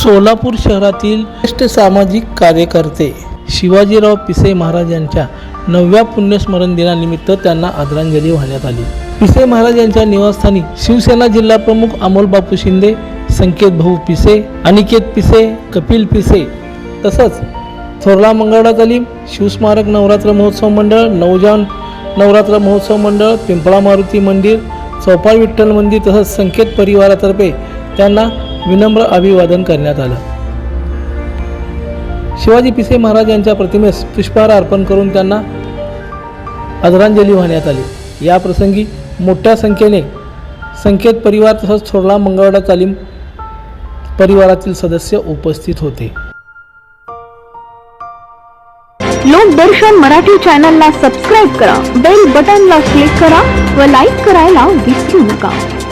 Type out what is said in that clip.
सोलापूर शहरातील ज्येष्ठ सामाजिक कार्यकर्ते शिवाजीराव पिसे महाराज यांच्या नवव्या पुण्यस्मरण दिनानिमित्त त्यांना आदरांजली वाहण्यात आली. पिसे महाराज यांच्या निवासस्थानी शिवसेना जिल्हा प्रमुख अमोल बापू शिंदे संकेत भाऊ पिसे अनिकेत पिसे कपिल पिसे तसंच थोरला मंगळा तालीम शिवस्मारक नवरात्र महोत्सव मंडळ नवजान नवरात्र महोत्सव मंडळ पिंपळा मारुती मंदिर चौपाळ विठ्ठल मंदिर तसंच संकेत परिवारातर्फे त्यांना विनम्र अभिवादन करण्यात आलं. शिवाजी पिसे महाराज यांच्या प्रतिमेस पुष्पहार अर्पण करून त्यांना आदरांजली वाहण्यात आली. या प्रसंगी मोठ्या संख्येने संकेत परिवार तसंच थोरला मंगळवाडा तालीम परिवारातील सदस्य उपस्थित होते. लोकदर्शन मराठी चॅनलला सबस्क्राईब करा. बेल बटनला क्लिक करा व लाईक करायला विसरू नका.